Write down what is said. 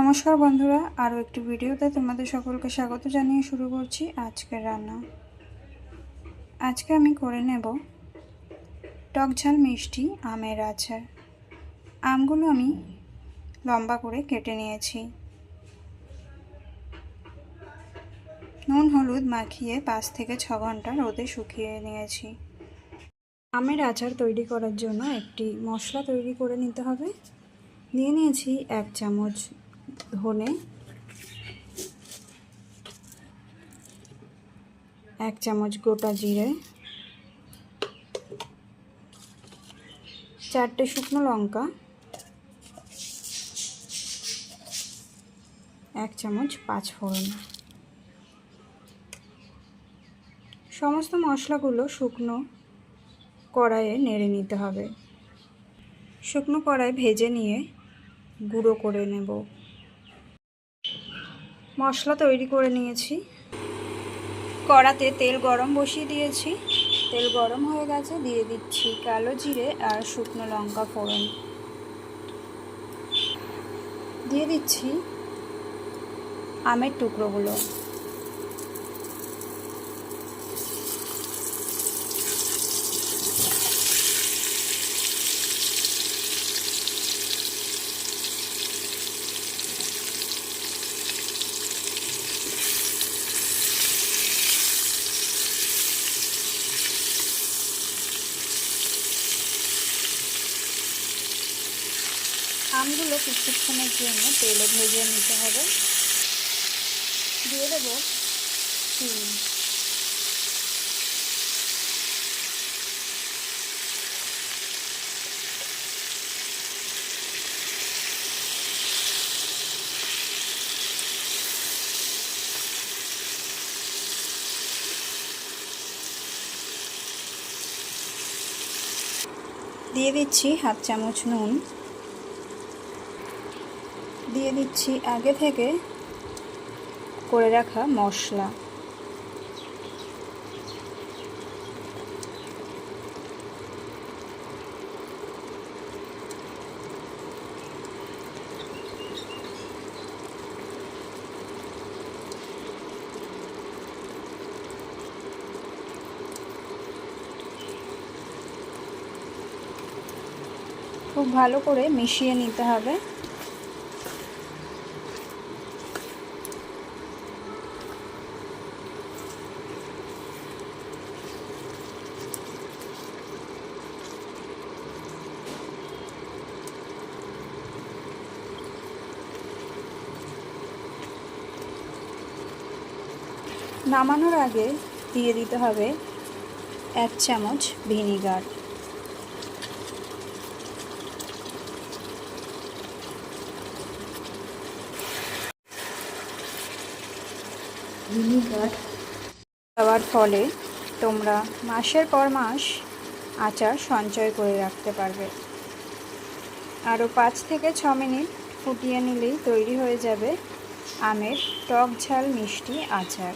নমস্কার বন্ধুরা, আরও একটি ভিডিওতে তোমাদের সকলকে স্বাগত জানিয়ে শুরু করছি আজকের রান্না। আজকে আমি করে নেব টক ঝাল মিষ্টি আমের আচার। আমগুলো আমি লম্বা করে কেটে নিয়েছি। নুন, হলুদ মাখিয়ে পাঁচ থেকে ছ ঘণ্টা রোদে শুকিয়ে নিয়েছি। আমের আচার তৈরি করার জন্য একটি মশলা তৈরি করে নিতে হবে। নিয়ে নিয়েছি এক চামচ ধনে এক চামচ গোটা জিরে, চারটে শুকনো লঙ্কা, এক চামচ পাঁচ ফোড়ন সমস্ত মশলাগুলো শুকনো কড়াইয়ে নেড়ে নিতে হবে। শুকনো কড়াই ভেজে নিয়ে গুঁড়ো করে নেব। মশলা তৈরি করে নিয়েছি। কড়াতে তেল গরম বসিয়ে দিয়েছি। তেল গরম হয়ে গেছে, দিয়ে দিচ্ছি কালো জিরে আর শুকনো লঙ্কা ফোড়ন। দিয়ে দিচ্ছি আমের টুকরোগুলো। আমগুলো কিছুক্ষণের জন্য তেলে ভেজে নিতে হবে। দিয়ে দেব চিনি। দিয়ে দিচ্ছি হাফ চামচ নুন। দিয়ে দিচ্ছি আগে থেকে করে রাখা মশলা। খুব ভালো করে মিশিয়ে নিতে হবে। নামানোর আগে দিয়ে দিতে হবে এক চামচ ভিনিগার। ভিনিগার। দেওয়ার ফলে তোমরা মাসের পর মাস আচার সঞ্চয় করে রাখতে পারবে। আরও পাঁচ থেকে ছ মিনিট ফুটিয়ে নিলেই তৈরি হয়ে যাবে আমের টক ঝাল মিষ্টি আচার।